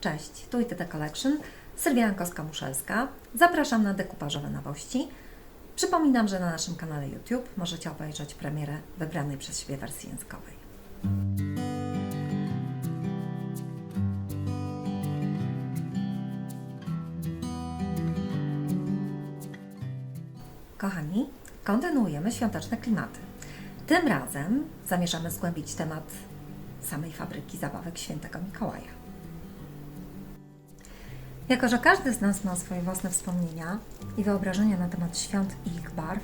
Cześć, tu ITT Collection, Sylwia Jankowska-Muszelska. Zapraszam na dekupażowe nowości. Przypominam, że na naszym kanale YouTube możecie obejrzeć premierę wybranej przez siebie wersji językowej. Kochani, kontynuujemy świąteczne klimaty. Tym razem zamierzamy zgłębić temat samej fabryki zabawek świętego Mikołaja. Jako, że każdy z nas ma swoje własne wspomnienia i wyobrażenia na temat świąt i ich barw,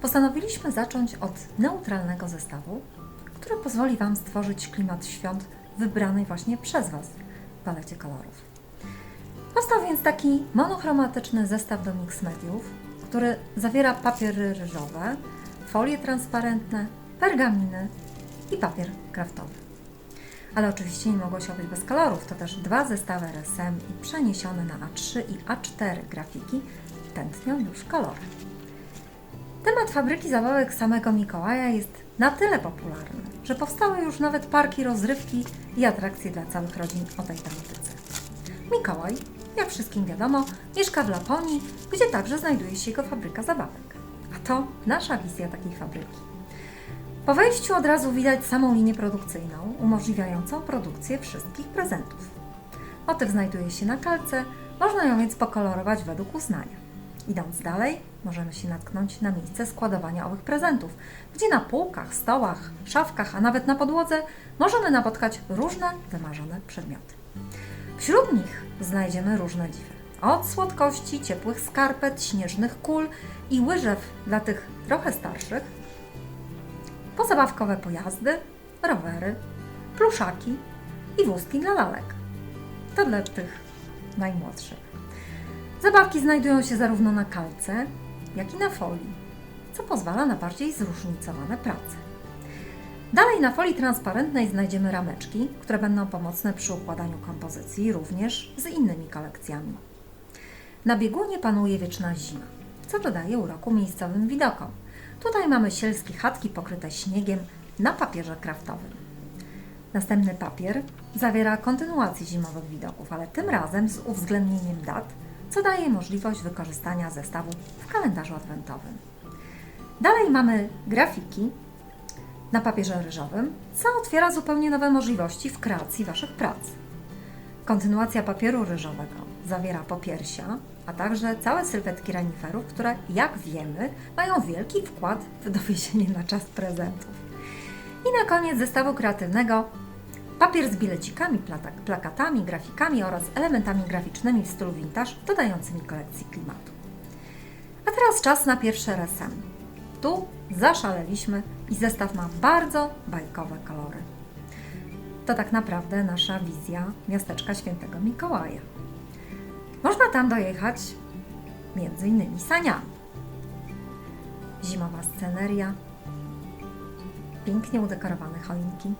postanowiliśmy zacząć od neutralnego zestawu, który pozwoli Wam stworzyć klimat świąt wybranej właśnie przez Was w palecie kolorów. Powstał więc taki monochromatyczny zestaw do mix mediów, który zawiera papiery ryżowe, folie transparentne, pergaminy i papier kraftowy. Ale oczywiście nie mogło się obyć bez kolorów. To też dwa zestawy RSM i przeniesione na A3 i A4 grafiki tętnią już kolory. Temat fabryki zabawek samego Mikołaja jest na tyle popularny, że powstały już nawet parki rozrywki i atrakcje dla całych rodzin o tej tematyce. Mikołaj, jak wszystkim wiadomo, mieszka w Laponii, gdzie także znajduje się jego fabryka zabawek. A to nasza wizja takiej fabryki. Po wejściu od razu widać samą linię produkcyjną, umożliwiającą produkcję wszystkich prezentów. Motyw znajduje się na kalce, można ją więc pokolorować według uznania. Idąc dalej, możemy się natknąć na miejsce składowania owych prezentów, gdzie na półkach, stołach, szafkach, a nawet na podłodze możemy napotkać różne wymarzone przedmioty. Wśród nich znajdziemy różne dziwy. Od słodkości, ciepłych skarpet, śnieżnych kul i łyżew dla tych trochę starszych, po zabawkowe pojazdy, rowery, pluszaki i wózki dla lalek. To dla tych najmłodszych. Zabawki znajdują się zarówno na kalce, jak i na folii, co pozwala na bardziej zróżnicowane prace. Dalej na folii transparentnej znajdziemy rameczki, które będą pomocne przy układaniu kompozycji również z innymi kolekcjami. Na biegunie panuje wieczna zima, co dodaje uroku miejscowym widokom. Tutaj mamy sielskie chatki pokryte śniegiem na papierze kraftowym. Następny papier zawiera kontynuację zimowych widoków, ale tym razem z uwzględnieniem dat, co daje możliwość wykorzystania zestawu w kalendarzu adwentowym. Dalej mamy grafiki na papierze ryżowym, co otwiera zupełnie nowe możliwości w kreacji Waszych prac. Kontynuacja papieru ryżowego zawiera popiersia, a także całe sylwetki reniferów, które, jak wiemy, mają wielki wkład w dowiezienie na czas prezentów. I na koniec zestawu kreatywnego papier z bilecikami, plakatami, grafikami oraz elementami graficznymi w stylu vintage, dodającymi kolekcji klimatu. A teraz czas na pierwszy RSM. Tu zaszaleliśmy i zestaw ma bardzo bajkowe kolory. To tak naprawdę nasza wizja miasteczka świętego Mikołaja. Można tam dojechać między innymi saniami. Zimowa sceneria, pięknie udekorowane choinki.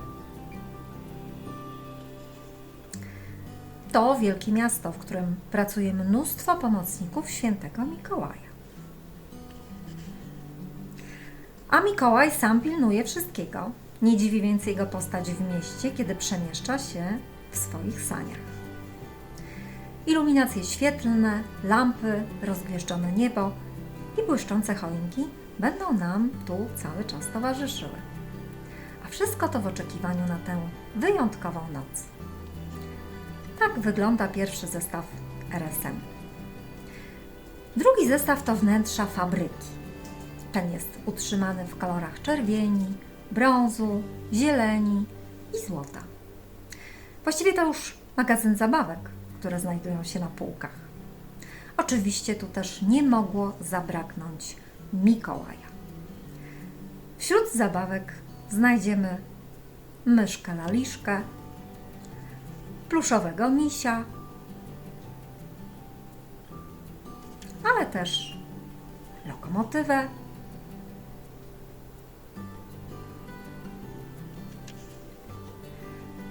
To wielkie miasto, w którym pracuje mnóstwo pomocników świętego Mikołaja. A Mikołaj sam pilnuje wszystkiego. Nie dziwi więc jego postać w mieście, kiedy przemieszcza się w swoich saniach. Iluminacje świetlne, lampy, rozgwieżdżone niebo i błyszczące choinki będą nam tu cały czas towarzyszyły. A wszystko to w oczekiwaniu na tę wyjątkową noc. Tak wygląda pierwszy zestaw RSM. Drugi zestaw to wnętrza fabryki. Ten jest utrzymany w kolorach czerwieni, brązu, zieleni i złota. Właściwie to już magazyn zabawek, które znajdują się na półkach. Oczywiście tu też nie mogło zabraknąć Mikołaja. Wśród zabawek znajdziemy myszkę laliszkę, pluszowego misia, ale też lokomotywę,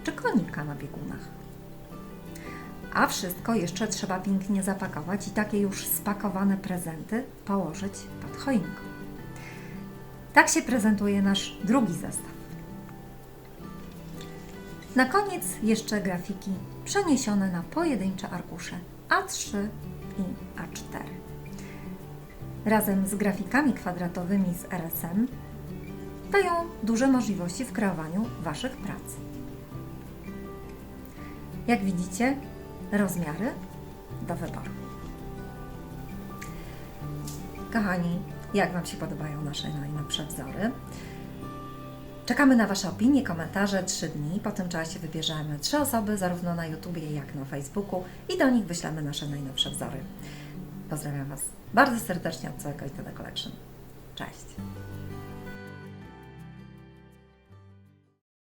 czy konika na biegunach. A wszystko jeszcze trzeba pięknie zapakować i takie już spakowane prezenty położyć pod choinką. Tak się prezentuje nasz drugi zestaw. Na koniec jeszcze grafiki przeniesione na pojedyncze arkusze A3 i A4. Razem z grafikami kwadratowymi z RSM dają duże możliwości w kreowaniu Waszych prac. Jak widzicie, rozmiary do wyboru. Kochani, jak Wam się podobają nasze najnowsze wzory? Czekamy na Wasze opinie, komentarze. Trzy dni. Po tym czasie wybierzemy trzy osoby, zarówno na YouTubie, jak na Facebooku i do nich wyślemy nasze najnowsze wzory. Pozdrawiam Was bardzo serdecznie od całego Itana Collection. Cześć!